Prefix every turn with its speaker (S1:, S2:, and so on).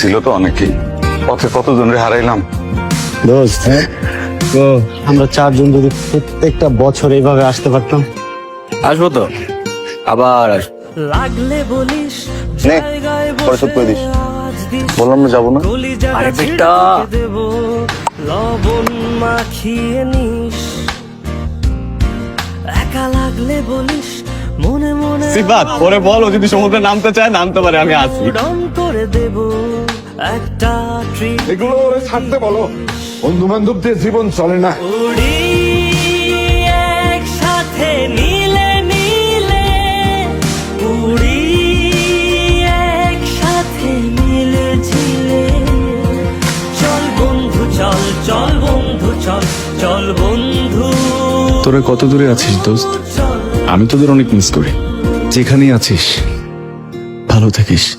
S1: ছিল তো অনেকেই। পথে কতজনরে হারাইলাম?
S2: দোস্ত তো আমরা চারজন যদি প্রত্যেকটা বছর এইভাবে আসতে পারতাম।
S3: আসব তো। আবার আসব।
S4: লাগলে বলিস
S1: নে,
S4: জায়গায়
S1: পরে শোধ করে দিস। বললাম না যাব না।
S3: আরে বেটা।
S4: লবণ মাখিয়ে নিস। একা লাগলে বলিস মনে মনে
S2: সিফাত পরে বলো যদি সমুদ্রে নামতে চায় নামতে পারে আমি আছি
S4: করে দেব। একটা ট্রিপ
S5: এগুলো ওরে ছাড়তে বলো। বন্ধু বান্ধবদের জীবন চলে না।
S4: উড়ি একসাথে নীলে নীলে উড়ি একসাথে নীলে ঝিলে। চল বন্ধু চল চল বন্ধু চল চল বন্ধু।
S6: তোরা কত দূরে আছিস দোস্ত? আমি তোদের অনেক মিস করি। যেখানেই আছিস ভালো থাকিস।